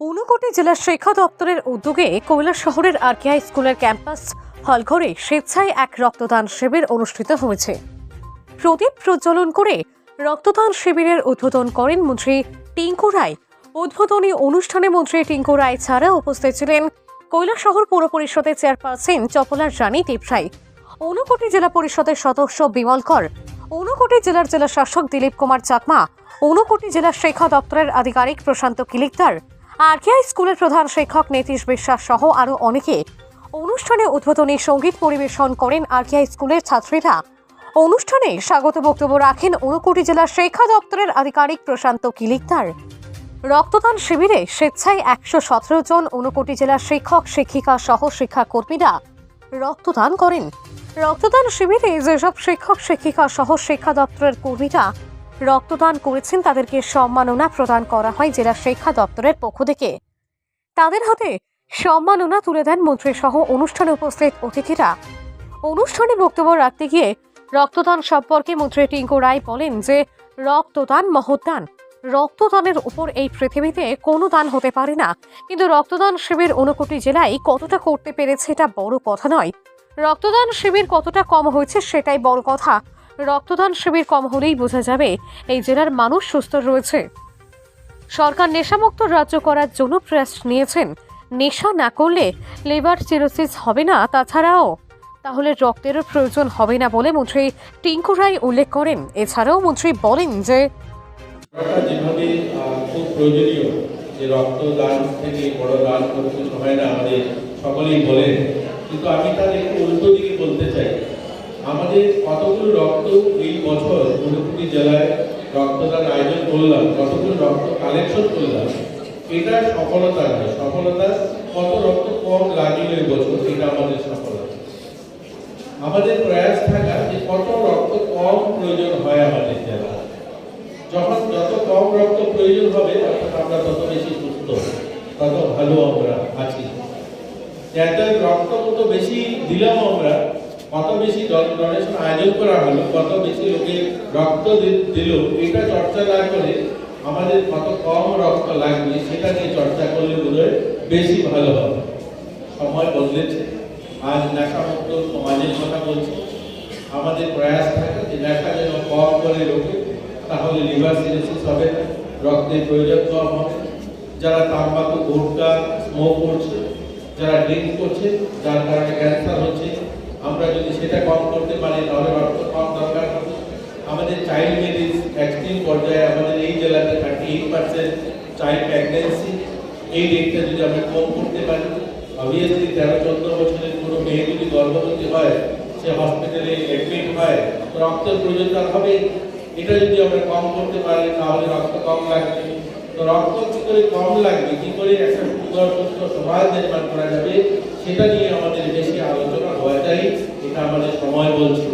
ঊনকোটি জেলার শিক্ষা দপ্তরের উদ্যোগে কৈলাস শহরের আরকেআই স্কুলের ক্যাম্পাস হলঘরে স্বেচ্ছায় এক রক্তদান শিবির অনুষ্ঠিত হয়েছে। প্রদীপ প্রজ্বলন করে রক্তদান শিবিরের উদ্বোধন করেন মন্ত্রী টিঙ্কু রায়। উদ্বোধনী অনুষ্ঠানে মন্ত্রী টিঙ্কু রায় ছাড়া উপস্থিত ছিলেন কৈলাসহর পৌর পরিষদের চেয়ারপারসন চপলার রানী দেবরাই ঊনকোটি জেলা পরিষদের সদস্য বিমল কর। ঊনকোটি জেলার জেলা শাসক দিলীপ কুমার চাকমা। ঊনকোটি জেলার শিক্ষা দপ্তরের আধিকারিক প্রশান্ত কিলিকদার। আরকেআই স্কুলের প্রধান শিক্ষক নীতিশ বিশ্বাস সহ আরও অনেকে অনুষ্ঠানে উদ্বোধনী সংগীত পরিবেশন করেন আরকেআই স্কুলের ছাত্রীরা। অনুষ্ঠানে স্বাগত বক্তব্য রাখেন ঊনকোটি জেলার শিক্ষা দপ্তরের আধিকারিক প্রশান্ত কিলিকদার। রক্তদান শিবিরে স্বেচ্ছায় একশো সতেরো জন ঊনকোটি জেলার শিক্ষক, শিক্ষিকা সহ শিক্ষাকর্মীরা রক্তদান করেন। রক্তদান শিবিরে যেসব শিক্ষক, শিক্ষিকা সহ শিক্ষা দপ্তরের কর্মীরা রক্তদান করেছেন, তাদেরকে সম্মাননা প্রদান করা হয় জেলা শিক্ষা দপ্তরের পক্ষ থেকে। তাদের হাতে সম্মাননা তুলে দেন মন্ত্রী সহ অনুষ্ঠানে উপস্থিত অতিথিরা। অনুষ্ঠানে বক্তব্য রাখতে গিয়ে রক্তদান সম্পর্কে মন্ত্রী টিঙ্কু রায় বলেন যে, রক্তদান মহদান। রক্তদানের উপর এই পৃথিবীতে কোনো দান হতে পারে না। কিন্তু রক্তদান শিবির ঊনকোটি জেলায় কতটা করতে পেরেছে এটা বড় কথা নয়। রক্তদান শিবির কতটা কম হয়েছে সেটাই বড় কথা। রক্তদান শিবির কম হলেই বোঝা যাবে এই জেলার মানুষ সুস্থ রয়েছে। সরকার নেশামুক্ত রাজ্য করার জন্য প্রয়াস নিয়েছেন। নেশা না করলে লিভার সিরোসিস হবে না, তাছাড়াও তাহলে রক্তেরও প্রয়োজন হবে না বলে মন্ত্রী টিঙ্কু রায় উল্লেখ করেন। এছাড়াও মন্ত্রী বলেন যে যেভাবে খুব প্রয়োজনীয় যে রক্তদান থেকে বড় দান করতে সবাই না আমাদের সকলেই বলেন, কিন্তু আমি তার একটু উল্টো দিকে বলতে চাই। আমাদের কতগুলো রক্ত এই বছর ঊনকোটি জেলায় রক্তদান আয়োজন করলাম, কতগুলো রক্ত কালেকশন করলাম, এটা সফলতা নয়। সফলতা, কত রক্ত কম লাগল এই বছর, এটা আমাদের সফলতা। আমাদের প্রয়াস থাকা যে কত রক্ত কম প্রয়োজন হয় আমাদের জেলায়। যখন যত কম রক্ত প্রয়োজন হবে অর্থাৎ আমরা তত বেশি সুস্থ, তত ভালো আমরা আছি। এত রক্ত কত বেশি দিলাম আমরা কত বেশি ডোনেশন আয়োজন করা হলো, কত বেশি লোকে রক্ত দিল, এটা চর্চা না করে আমাদের কত কম রক্ত লাগবে সেটা নিয়ে চর্চা করলে বোধহয় বেশি ভালো হবে। সময় বদলেছে। আজ নেশামুক্ত সমাজের কথা বলছি। আমাদের প্রয়াস থাকে যে নেশা যেন কম করে রোগে তাহলে লিভার সিরোসিস হবে, রক্তের প্রয়োজন কম হবে। যারা তাম্বাকু গুটকা স্মোক করছে, যারা ড্রিঙ্ক করছে, যার কারণে ক্যান্সার হচ্ছে সেটা কম করতে পারি, তাহলে রক্ত কম দরকার হবে। আমাদের চাইল্ড মেরিজ এক্সট্রিম পর্যায়ে, আমাদের এই জেলাতে thirty eight percent child pregnancy এই রেটটা যদি আমরা কম করতে পারি অবভিয়াসলি তেরো, চোদ্দ বছরের কোনো মেয়ে যদি গর্ভবতী হয়, সে হসপিটালে অ্যাডমিট হয় রক্তের প্রয়োজন হবে। এটা যদি আমরা কম করতে পারি, তাহলে রক্ত কম লাগবে। তো রক্ত কি করে কম লাগবে, কি করে একটা সুন্দর সুস্থ সমাজ নির্মাণ করা যাবে, সেটা নিয়ে আমাদের বেশি আলোচনা চাই এটা আমাদের সময় বলছে।